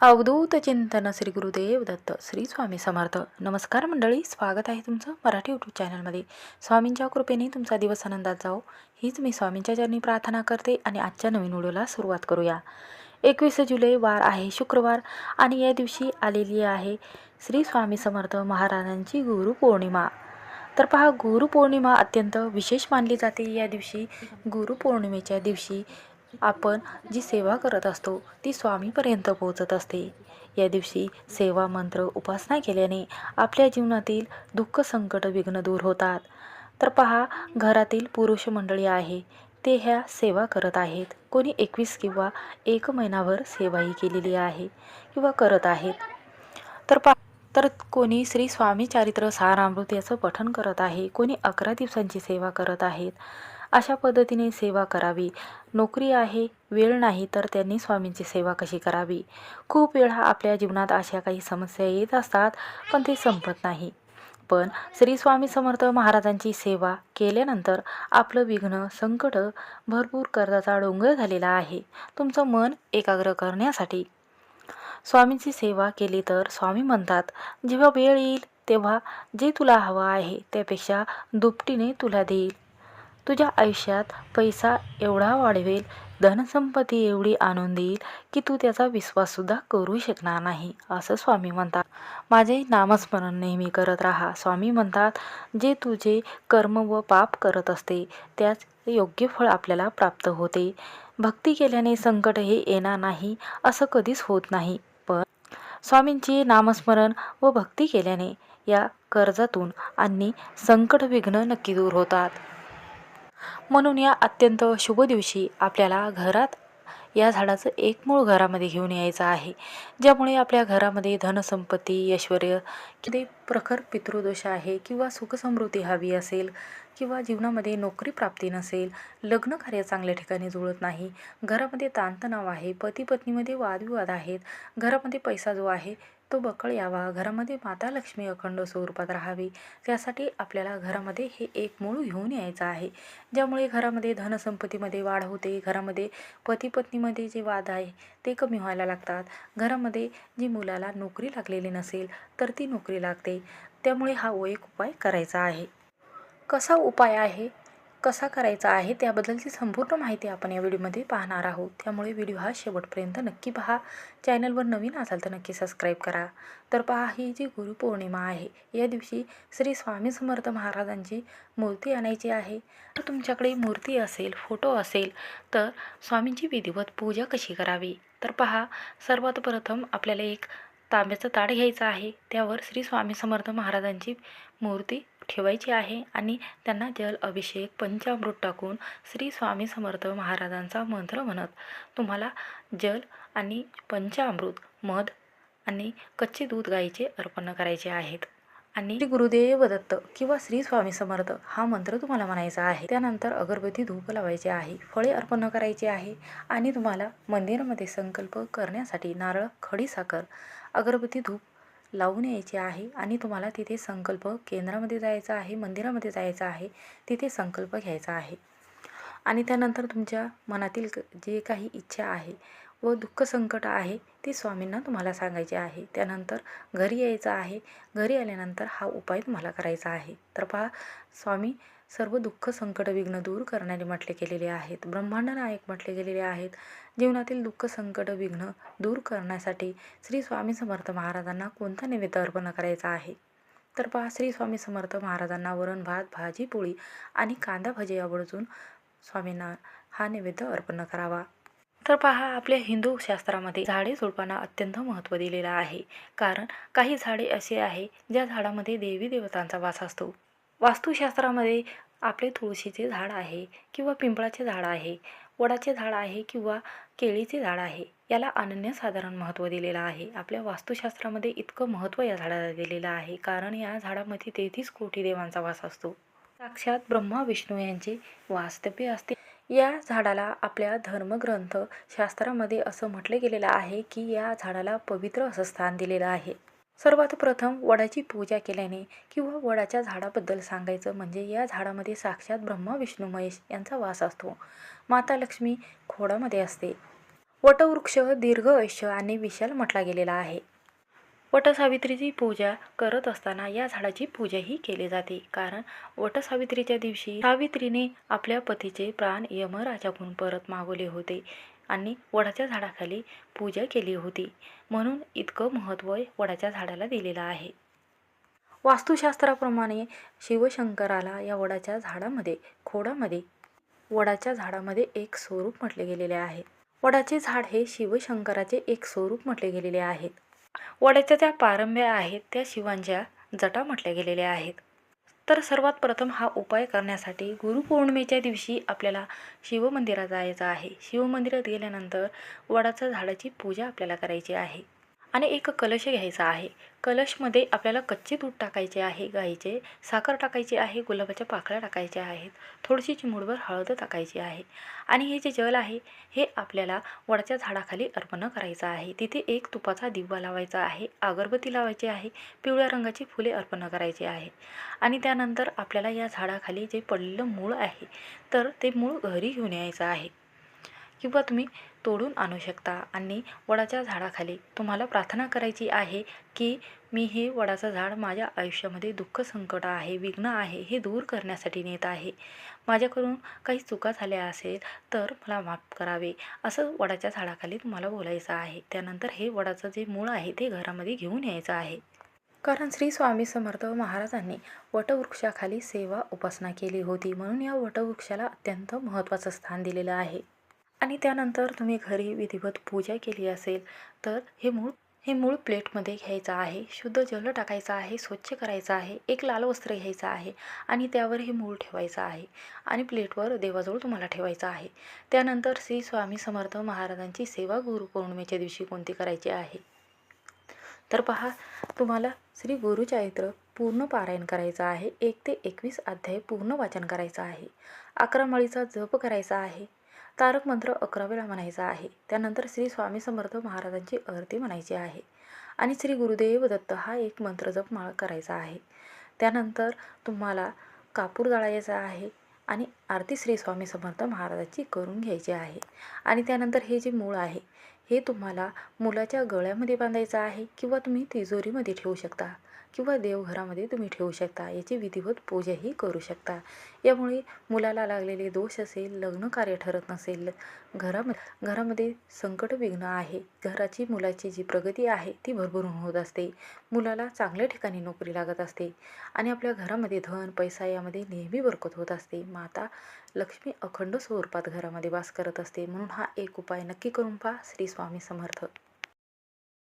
अवधूत चिंतन श्री गुरुदेव दत्त श्री स्वामी समर्थ. नमस्कार मंडळी स्वागत आहे तुमचं मराठी यूट्यूब चॅनलमध्ये स्वामींच्या कृपेने तुमचा दिवस आनंदात जाओ हीच मी स्वामींच्या चरणी प्रार्थना करते आणि आजच्या नवीन व्हिडिओला सुरुवात करूया. एकवीस जुलै वार आहे शुक्रवार आणि या दिवशी आलेली आहे श्री स्वामी समर्थ महाराजांची गुरुपौर्णिमा तर पहा गुरुपौर्णिमा अत्यंत विशेष मानली जाते. या दिवशी गुरुपौर्णिमेच्या दिवशी आपण जी सेवा करत असतो ती स्वामीपर्यंत पोहोचत असते. या दिवशी सेवा मंत्र उपासना केल्याने आपल्या जीवनातील दुःख संकट विघ्न दूर होतात. तर पहा घरातील पुरुष मंडळी आहे ते ह्या सेवा करत आहेत. कोणी एकवीस किंवा एक महिनाभर सेवाही केलेली आहे किंवा करत आहेत. तर पा तर कोणी श्री स्वामी चारित्र सारामृत याचं पठन करत आहे कोणी अकरा दिवसांची सेवा करत आहेत. अशा पद्धतीने सेवा करावी. नोकरी आहे वेळ नाही तर त्यांनी स्वामींची सेवा कशी करावी? खूप वेळा आपल्या जीवनात अशा काही समस्या येत असतात पण ते संपत नाही. पण श्री स्वामी समर्थ महाराजांची सेवा केल्यानंतर आपलं विघ्न संकट भरपूर कर्जाचा डोंगर झालेला आहे. तुमचं मन एकाग्र करण्यासाठी. स्वामींची सेवा केली तर स्वामी म्हणतात जेव्हा वेळ येईल तेव्हा जे तुला हवं आहे त्यापेक्षा दुपटीने तुला देईल. तुझ्या आयुष्यात पैसा एवढा वाढवेल धनसंपत्ती एवढी आणून देईल की तू त्याचा विश्वाससुद्धा करू शकणार नाही असं स्वामी म्हणतात. माझे नामस्मरण नेहमी करत राहा. स्वामी म्हणतात जे तुझे कर्म व पाप करत असते त्याच योग्य फळ आपल्याला प्राप्त होते. भक्ती केल्याने संकट हे येणार नाही असं कधीच होत नाही. पण स्वामींचे नामस्मरण व भक्ती केल्याने या कर्जातून आणि संकट विघ्न नक्की दूर होतात. म्हणून या अत्यंत शुभ दिवशी आपल्याला घरात या झाडाचं एक मूळ घरामध्ये घेऊन यायचं आहे ज्यामुळे आपल्या घरामध्ये धनसंपत्ती ऐश्वर किती प्रखर पितृदोष आहे किंवा सुखसमृद्धी हवी असेल किंवा जीवनामध्ये नोकरी प्राप्ती नसेल लग्न कार्य चांगल्या ठिकाणी जुळत नाही घरामध्ये ताणतणाव आहे पती पत्नीमध्ये वादविवाद आहेत घरामध्ये पैसा जो आहे तो बकळ यावा घरामध्ये माता लक्ष्मी अखंड स्वरूपात राहावी त्यासाठी आपल्याला घरामध्ये हे एक मूळ घेऊन यायचं आहे. ज्यामुळे घरामध्ये धनसंपत्तीमध्ये वाढ होते घरामध्ये पती पत्नीमध्ये जे वाद आहे ते कमी व्हायला लागतात. घरामध्ये जी मुलाला नोकरी लागलेली नसेल तर ती नोकरी लागते. त्यामुळे हा एक उपाय करायचा आहे. कसा उपाय आहे कसा करायचा आहे त्याबद्दलची संपूर्ण माहिती आपण या व्हिडिओमध्ये पाहणार आहोत. त्यामुळे व्हिडिओ हा शेवटपर्यंत नक्की पहा. चॅनलवर नवीन असाल तर नक्की सबस्क्राईब करा. तर पहा ही जी गुरुपौर्णिमा आहे या दिवशी श्री स्वामी समर्थ महाराजांची मूर्ती आणायची आहे. तर तुमच्याकडे मूर्ती असेल फोटो असेल तर स्वामींची विधिवत पूजा कशी करावी? तर पहा सर्वात प्रथम आपल्याला एक तांब्याचं ताट घ्यायचं आहे. त्यावर श्री स्वामी समर्थ महाराजांची मूर्ती ठेवायची आहे आणि त्यांना जल अभिषेक पंचामृत टाकून श्री स्वामी समर्थ महाराजांचा मंत्र म्हणत तुम्हाला जल आणि पंचामृत मध आणि कच्चे दूध गाईचे अर्पण करायचे आहेत. आणि श्री गुरुदेव दत्त किंवा श्री स्वामी समर्थ हा मंत्र तुम्हाला म्हणायचा आहे. त्यानंतर अगरबत्ती धूप लावायचे आहे फळे अर्पण करायचे आहे आणि तुम्हाला मंदिरामध्ये संकल्प करण्यासाठी नारळ खडीसाखर अगरबत्ती धूप लावून यायचे आहे आणि तुम्हाला तिथे संकल्प केंद्रामध्ये जायचं आहे मंदिरामध्ये जायचं आहे तिथे संकल्प घ्यायचा आहे. आणि त्यानंतर तुमच्या मनातील जे काही इच्छा आहे व दुःख संकट आहे ती स्वामींना तुम्हाला सांगायचे आहे. त्यानंतर घरी यायचं आहे. घरी आल्यानंतर हा उपाय तुम्हाला करायचा आहे. तर पहा स्वामी सर्व दुःख संकट विघ्न दूर करणारे म्हटले गेलेले आहेत. ब्रह्मांड नायक म्हटले गेलेले आहेत. जीवनातील दुःख संकट विघ्न दूर करण्यासाठी श्री स्वामी समर्थ महाराजांना कोणता नैवेद्य अर्पण करायचा आहे? तर पहा श्री स्वामी समर्थ महाराजांना वरण भात भाजी पोळी आणि कांदा भजी आवर्जून स्वामींना हा नैवेद्य अर्पण करावा. तर पहा आपल्या हिंदू शास्त्रामध्ये झाडे झुडपांना अत्यंत महत्त्व दिलेलं आहे. कारण काही झाडे असे आहे ज्या झाडामध्ये देवी देवतांचा वास असतो. वास्तुशास्त्रामध्ये आपले तुळशीचे झाड आहे किंवा पिंपळाचे झाड आहे वडाचे झाड आहे किंवा केळीचे झाड आहे याला अनन्यसाधारण महत्त्व दिलेलं आहे. आपल्या वास्तुशास्त्रामध्ये इतकं महत्त्व या झाडाला दिलेलं आहे. कारण या झाडामध्ये तेहतीस कोटी देवांचा वास असतो. साक्षात ब्रह्मा विष्णू यांचे वास्तव्य असते. या झाडाला आपल्या धर्मग्रंथ शास्त्रामध्ये असं म्हटले गेलेलं आहे की या झाडाला पवित्र असं स्थान दिलेलं आहे. सर्वात प्रथम वडाची पूजा केल्याने किंवा वडाच्या झाडाबद्दल सांगायचं म्हणजे या झाडामध्ये साक्षात ब्रह्मा विष्णू महेश यांचा वास असतो. माता लक्ष्मी खोडामध्ये असते. वटवृक्ष दीर्घ आयुष्य आणि विशाल म्हटला गेलेला आहे. वटसावित्रीची पूजा करत असताना या झाडाची पूजाही केली जाते. कारण वटसावित्रीच्या दिवशी सावित्रीने आपल्या पतीचे प्राण यमराजाकडून परत मागवले होते आणि वडाच्या झाडाखाली पूजा केली होती. म्हणून इतकं महत्त्व वडाच्या झाडाला दिलेलं आहे. वास्तुशास्त्राप्रमाणे शिवशंकराला या वडाच्या झाडामध्ये खोडामध्ये वडाच्या झाडामध्ये एक स्वरूप म्हटले गेलेले आहे. वडाचे झाड हे शिवशंकराचे एक स्वरूप म्हटले गेलेले आहेत वडाच्या ज्या पारंब्या आहेत त्या शिवांच्या जटा म्हटल्या गेलेल्या आहेत. तर सर्वात प्रथम हा उपाय करण्यासाठी गुरुपौर्णिमेच्या दिवशी आपल्याला शिवमंदिरात जायचं आहे. शिवमंदिरात गेल्यानंतर वडाच्या झाडाची पूजा आपल्याला करायची आहे. आणि एक कलश घ्यायचा आहे. कलशमध्ये आपल्याला कच्चे दूध टाकायचे आहे गाईचे साखर टाकायची आहे गुलाबाच्या पाकळ्या टाकायच्या आहेत थोडीशी चिमुडभर हळद टाकायची आहे. आणि हे जे जल आहे हे आपल्याला वडाच्या झाडाखाली अर्पण करायचं आहे. तिथे एक तुपाचा दिवा लावायचा आहे अगरबत्ती लावायची आहे पिवळ्या रंगाची फुले अर्पण करायची आहे. आणि त्यानंतर आपल्याला या झाडाखाली जे पडलेलं मूळ आहे तर ते मूळ घरी घेऊन यायचं आहे. किंवा तुम्ही तोडून आणू शकता. आणि वडाच्या झाडाखाली तुम्हाला प्रार्थना करायची आहे की मी हे वडाचं झाड माझ्या आयुष्यामध्ये दुःख संकट आहे विघ्न आहे हे दूर करण्यासाठी नेत आहे. माझ्याकडून काही चुका झाल्या असेल तर मला माफ करावे. असं वडाच्या झाडाखाली तुम्हाला बोलायचं आहे. त्यानंतर हे वडाचं जे मूळ आहे ते घरामध्ये घेऊन यायचं आहे. कारण श्री स्वामी समर्थ महाराजांनी वटवृक्षाखाली सेवा उपासना केली होती. म्हणून या वटवृक्षाला अत्यंत महत्त्वाचं स्थान दिलेलं आहे. आणि त्यानंतर तुम्ही घरी विधिवत पूजा केली असेल तर हे मूळ हे मूळ प्लेटमध्ये घ्यायचं आहे. शुद्ध जल टाकायचं आहे स्वच्छ करायचं आहे एक लाल वस्त्र घ्यायचं आहे आणि त्यावर हे मूळ ठेवायचं आहे आणि प्लेटवर देवाजवळ तुम्हाला ठेवायचं आहे. त्यानंतर श्री स्वामी समर्थ महाराजांची सेवा गुरुपौर्णिमेच्या दिवशी कोणती करायची आहे? तर पहा तुम्हाला श्री गुरुचरित्र पूर्ण पारायण करायचं आहे. एक ते एकवीस अध्याय पूर्ण वाचन करायचं आहे. अकरा माळीचा जप करायचा आहे. तारक मंत्र अकरा वेळा म्हणायचा आहे. त्यानंतर श्री स्वामी समर्थ महाराजांची आरती म्हणायची आहे आणि श्री गुरुदेव दत्त हा एक मंत्र जप माळ करायचा आहे. त्यानंतर तुम्हाला कापूर जाळायचा आहे आणि आरती श्री स्वामी समर्थ महाराजाची करून घ्यायची आहे. आणि त्यानंतर हे जे मूळ आहे हे तुम्हाला मुलाच्या गळ्यामध्ये बांधायचं आहे किंवा तुम्ही तिजोरीमध्ये ठेवू शकता किंवा देवघरामध्ये तुम्ही ठेवू शकता. याची विधिवत पूजाही करू शकता. यामुळे मुलाला लागलेले दोष असेल लग्न कार्य ठरत नसेल घरामध्ये घरामध्ये संकट विघ्न आहे. घराची मुलाची जी प्रगती आहे ती भरभरून होत असते. मुलाला चांगल्या ठिकाणी नोकरी लागत असते आणि आपल्या घरामध्ये धन पैसा यामध्ये नेहमी बरकत होत असते. माता लक्ष्मी अखंड स्वरूपात घरामध्ये वास करत असते म्हणून हा एक उपाय नक्की करून पहा. श्री स्वामी समर्थ.